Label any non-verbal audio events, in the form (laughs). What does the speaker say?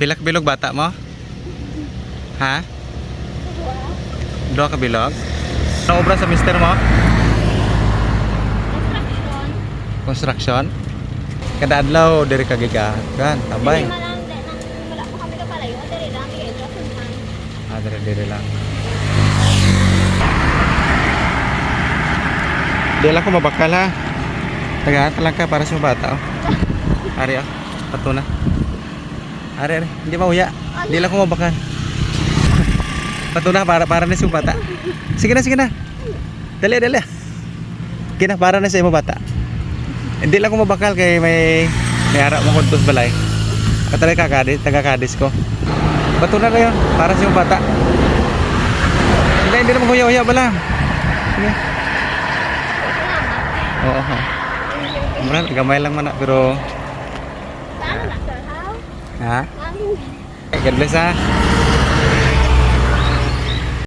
Pila ka bilog bata mo? Ha? Dua ka bilog? Ano obra sa mister mo? Construction. Construction? Kada adlaw diri ka ito, suntan. Ah, diri diri lang. Di lang ko mabakal ha. Tagahan lang ka para sa bata. Oh. Ari ah. Pato na. Ari ari. Hindi mauya. Di lang ko mabakal. (laughs) Pato na para para na sa bata. Sige na sige na. Dali dali. Sige na para na sa mga bata. Hindi lang ko mabakal kay may may harap mo kuntos balay. Katulad kakadis, taga kadis ko. Bato na kayo para sa mga bata. Sige, hindi naman huya-huya bala. Sige. Oo. Mura, gamay lang man na, pero hả? Gần place ra.